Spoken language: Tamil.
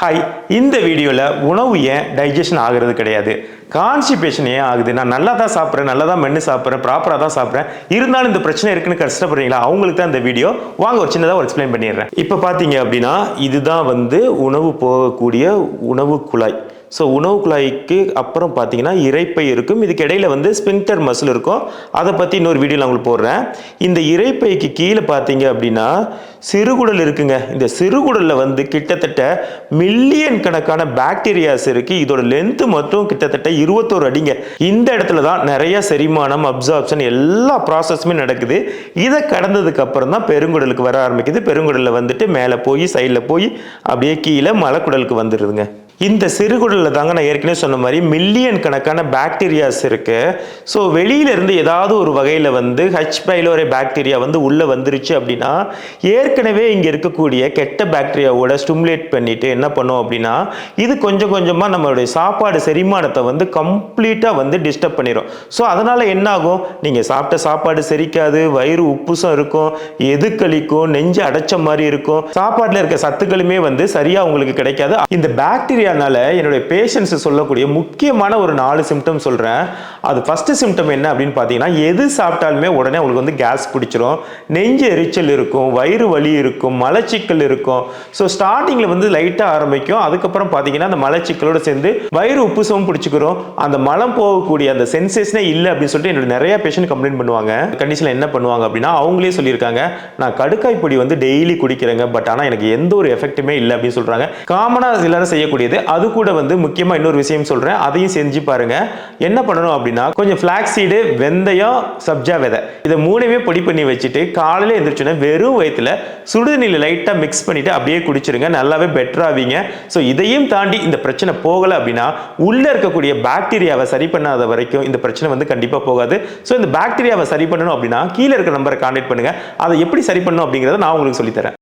ஹாய் இந்த வீடியோவில் உணவு ஏன் டைஜஷன் ஆகிறது கிடையாது? கான்ஸ்டிபேஷன் ஏன் ஆகுது? நான் நல்லா தான் சாப்பிட்றேன் நல்லா தான் மென்று சாப்பிட்றேன் ப்ராப்பராக தான் சாப்பிட்றேன். இருந்தாலும் இந்த பிரச்சனை இருக்குன்னு கஷ்டப்படுறீங்களா? அவங்களுக்கு தான் இந்த வீடியோ. வாங்க ஒரு சின்னதாக ஒரு எக்ஸ்பிளைன் பண்ணிடுறேன். இப்போ பார்த்தீங்க அப்படின்னா இதுதான் வந்து உணவு போகக்கூடிய உணவு குழாய். ஸோ உணவு குழாய்க்கு அப்புறம் பார்த்தீங்கன்னா இரைப்பை இருக்கும். இதுக்கு இடையில வந்து ஸ்பின்டர் மசில் இருக்கும். அதை பற்றி இன்னொரு வீடியோ நான் உங்களுக்கு போடுறேன். இந்த இரைப்பைக்கு கீழே பார்த்தீங்க அப்படின்னா சிறுகுடல் இருக்குங்க. இந்த சிறுகுடலில் வந்து கிட்டத்தட்ட மில்லியன் கணக்கான பாக்டீரியாஸ் இருக்குது இதோட லென்த்து மட்டும் கிட்டத்தட்ட இருபத்தோரு அடிங்க. இந்த இடத்துல தான் நிறைய செரிமானம் அப்சார்ப்ஷன் எல்லா ப்ராசஸுமே நடக்குது. இதை கடந்ததுக்கு அப்புறம் தான் பெருங்குடலுக்கு வர ஆரம்பிக்குது. பெருங்குடலில் வந்துட்டு மேலே போய் சைடில் போய் அப்படியே கீழே மலைக்குடலுக்கு வந்துடுதுங்க. இந்த சிறுகுடலில் தாங்க நான் ஏற்கனவே சொன்ன மாதிரி மில்லியன் கணக்கான பாக்டீரியாஸ் இருக்குது ஸோ வெளியில இருந்து ஏதாவது ஒரு வகையில் வந்து ஹச் பைலோரே பாக்டீரியா வந்து உள்ளே வந்துருச்சு அப்படின்னா ஏற்கனவே இங்கே இருக்கக்கூடிய கெட்ட பாக்டீரியாவோட ஸ்டிமுலேட் பண்ணிவிட்டு என்ன பண்ணோம் அப்படின்னா இது கொஞ்சம் கொஞ்சமாக நம்மளுடைய சாப்பாடு செரிமானத்தை வந்து கம்ப்ளீட்டாக வந்து டிஸ்டர்ப் பண்ணிடும் ஸோ அதனால் என்ன ஆகும் நீங்கள் சாப்பிட்ட சாப்பாடு செரிக்காது வயிறு உப்புசம் இருக்கும் எது கழிக்கும் நெஞ்சு அடைச்ச மாதிரி இருக்கும். சாப்பாட்டில் இருக்க சத்துக்களுமே வந்து சரியாக உங்களுக்கு கிடைக்காது. இந்த அதனால் என்னுடைய பேஷண்ட்ஸ் சொல்லக்கூடிய முக்கியமான ஒரு நாலு சிம்டம் சொல்கிறேன் அது ஃபஸ்ட்டு சிம்டம் என்ன அப்படின்னு பார்த்தீங்கன்னா எது சாப்பிட்டாலுமே உடனே அவங்களுக்கு வந்து கேஸ் பிடிச்சிரும் நெஞ்சு எரிச்சல் இருக்கும் வயிறு வலி இருக்கும் மலச்சிக்கல் இருக்கும். ஸோ ஸ்டார்டிங்கில் வந்து லைட்டாக ஆரம்பிக்கும். அதுக்கப்புறம் பார்த்தீங்கன்னா அந்த மலச்சிக்கலோடு சேர்ந்து வயிறு உப்பு உப்புசமும் பிடிச்சிக்கிறோம். அந்த மலம் போகக்கூடிய அந்த சென்சேஷனே இல்லை அப்படின்னு சொல்லிட்டு என்னோட நிறைய பேஷண்ட் கம்ப்ளைண்ட் பண்ணுவாங்க. கண்டிஷனில் என்ன பண்ணுவாங்க அப்படின்னா அவங்களே சொல்லியிருக்காங்க நான் கடுக்காய் பொடி வந்து டெய்லி குடிக்கிறேங்க பட் ஆனால் எனக்கு எந்த ஒரு எஃபெக்ட்டுமே இல்லை அப்படின்னு சொல்கிறாங்க காமனாக எல்லாரும் செய்யக்கூடியது அது கூட வந்து முக்கியமாக இன்னொரு விஷயம் சொல்கிறேன் அதையும் செஞ்சு பாருங்க. என்ன பண்ணணும் அப்படின்னா கொஞ்சம் ஃப்ளாக்ஸீடு வெந்தயம் சப்ஜா விதை. இதை மூணுமே பொடி பண்ணி வச்சுட்டு காலையில் எந்திரிச்சோன்னே வெறும் வயிற்றுல சுடுதண்ணியில் லைட்டாக மிக்ஸ் பண்ணிவிட்டு அப்படியே குடிச்சிருங்க. நல்லாவே பெட்டராகவீங்க ஸோ இதையும் தாண்டி இந்த பிரச்சனை போகலை அப்படின்னா உள்ளே இருக்கக்கூடிய பாக்டீரியாவை சரி பண்ணாத வரைக்கும் இந்த பிரச்சனை வந்து கண்டிப்பாக போகாது. ஸோ இந்த பாக்டீரியாவை சரி பண்ணணும் அப்படின்னா கீழே இருக்கிற நம்பரை கான்டாக்ட் பண்ணுங்க. அதை எப்படி சரி பண்ணணும் அப்படிங்கிறத நான் உங்களுக்கு சொல்லித்தரேன்.